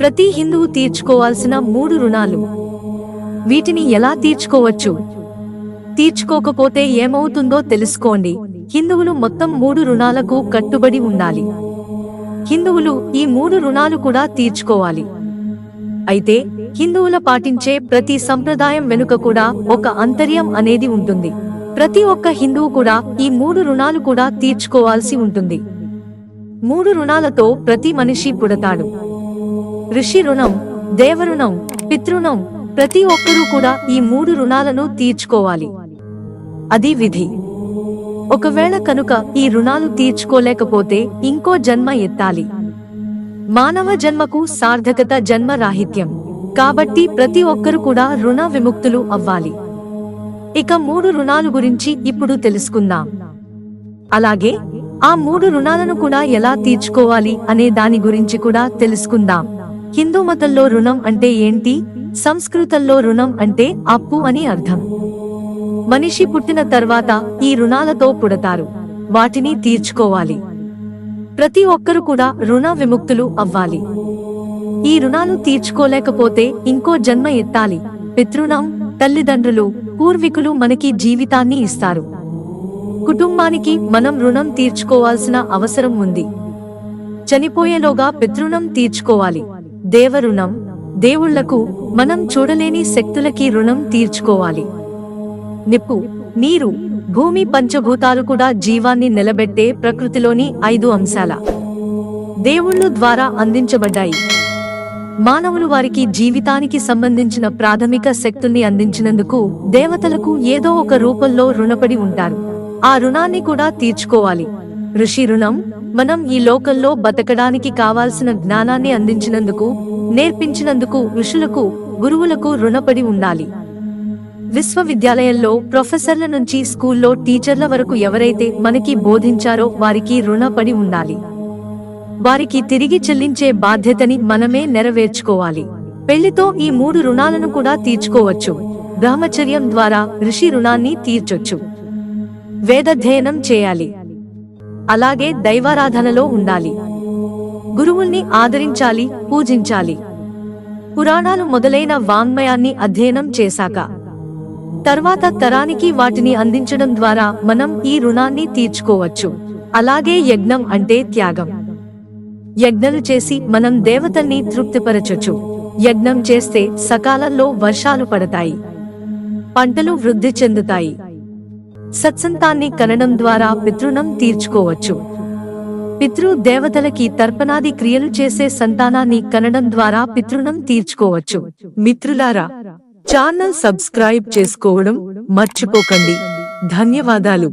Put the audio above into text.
ప్రతి హిందువు తీర్చుకోవాల్సిన మూడు రుణాలు. వీటిని ఎలా తీర్చుకోవచ్చు? తీర్చుకోకపోతే ఏమవుతుందో తెలుసుకోండి. హిందువులు మొత్తం మూడు రుణాలకు కట్టుబడి ఉండాలి. హిందువులు ఈ మూడు రుణాలు కూడా తీర్చుకోవాలి. అయితే హిందువుల పాటించే ప్రతి సంప్రదాయం వెనుక కూడా ఒక అంతర్యం అనేది ఉంటుంది. ప్రతి ఒక్క హిందువు కూడా ఈ మూడు రుణాలు కూడా తీర్చుకోవాల్సి ఉంటుంది. మూడు రుణాలతో ప్రతి మనిషి పుడతాడు. ఋషి రుణం దేవరుణం పితృణం ప్రతి ఒక్కరూ కూడా ఈ మూడు రుణాలను తీర్చుకోవాలి. అది విధి. ఒకవేళ కనుక ఈ రుణాలు తీర్చుకోలేకపోతే ఇంకో జన్మ ఎత్తాలి. మానవ జన్మకు సార్థకత జన్మ రాహిత్యం. కాబట్టి ప్రతి ఒక్కరు కూడా రుణ విముక్తులు అవ్వాలి. ఇక మూడు రుణాలు గురించి ఇప్పుడు తెలుసుకుందాం. అలాగే ఆ మూడు రుణాలను కూడా ఎలా తీర్చుకోవాలి అనే దాని గురించి కూడా తెలుసుకుందాం. హిందూ మతంలో రుణం అంటే ఏంటి? సంస్కృతంలో రుణం అంటే అప్పు అని అర్థం. మనిషి పుట్టిన తర్వాత ఈ రుణాలతో పుడతారు. వాటిని తీర్చుకోవాలి. ప్రతి ఒక్కరు కూడా రుణ విముక్తులు అవ్వాలి. ఈ రుణాలు తీర్చుకోలేకపోతే ఇంకో జన్మ ఎత్తాలి. పితృణం తల్లిదండ్రులు పూర్వీకులు మనకి జీవితాన్ని ఇస్తారు. కుటుంబానికి మనం రుణం తీర్చుకోవాల్సిన అవసరం ఉంది. చనిపోయేలోగా పితృణం తీర్చుకోవాలి. దేవరుణం దేవుళ్ళకు మనం చూడలేని శక్తులకి రుణం తీర్చుకోవాలి. నిప్పు నీరు భూమి పంచభూతాలు కూడా జీవాన్ని నిలబెట్టే ప్రకృతిలోని ఐదు అంశాల. దేవుళ్ళు ద్వారా అందించబడ్డాయి. మానవులు వారికి జీవితానికి సంబంధించిన ప్రాథమిక శక్తుల్ని అందించినందుకు దేవతలకు ఏదో ఒక రూపంలో రుణపడి ఉంటారు. ఆ రుణాన్ని కూడా తీర్చుకోవాలి. ఋషి రుణం మనం ఈ లోకంలో బతకడానికి కావాల్సిన జ్ఞానాన్ని అందించినందుకు నేర్పించినందుకు ఋషులకు గురువులకు రుణపడి ఉండాలి. విశ్వవిద్యాలయంలో ప్రొఫెసర్ల నుంచి స్కూల్లో టీచర్ల వరకు ఎవరైతే మనకి బోధించారో వారికి రుణపడి ఉండాలి. వారికి తిరిగి చెల్లించే బాధ్యతని మనమే నెరవేర్చుకోవాలి. పెళ్ళితో ఈ మూడు రుణాలను కూడా తీర్చుకోవచ్చు. బ్రహ్మచర్యం ద్వారా ఋషి రుణాన్ని తీర్చొచ్చు. వేదధ్యయనం చేయాలి. అలాగే దైవారాధనలో ఉండాలి. గురువుల్ని ఆదరించాలి పూజించాలి. పురాణాలు మొదలైన వాంగ్మయాన్ని అధ్యయనం చేశాక. తర్వాత తరానికి వాటిని అందించడం ద్వారా మనం ఈ రుణాన్ని తీర్చుకోవచ్చు. అలాగే యజ్ఞం అంటే త్యాగం. యజ్ఞలు చేసి మనం దేవతల్ని తృప్తిపరచొచ్చు. యజ్ఞం చేస్తే సకాలంలో వర్షాలు పడతాయి. పంటలు వృద్ధి చెందుతాయి. సత్సంతాన్ని కనడం ద్వారా పితృణం తీర్చుకోవచ్చు. పితృ దేవతలకి తర్పణాది క్రియలు చేసే సంతానాన్ని కనడం ద్వారా పితృణం తీర్చుకోవచ్చు. మిత్రులారా ఛానల్ సబ్స్క్రైబ్ చేసుకోవడం మర్చిపోకండి. ధన్యవాదాలు.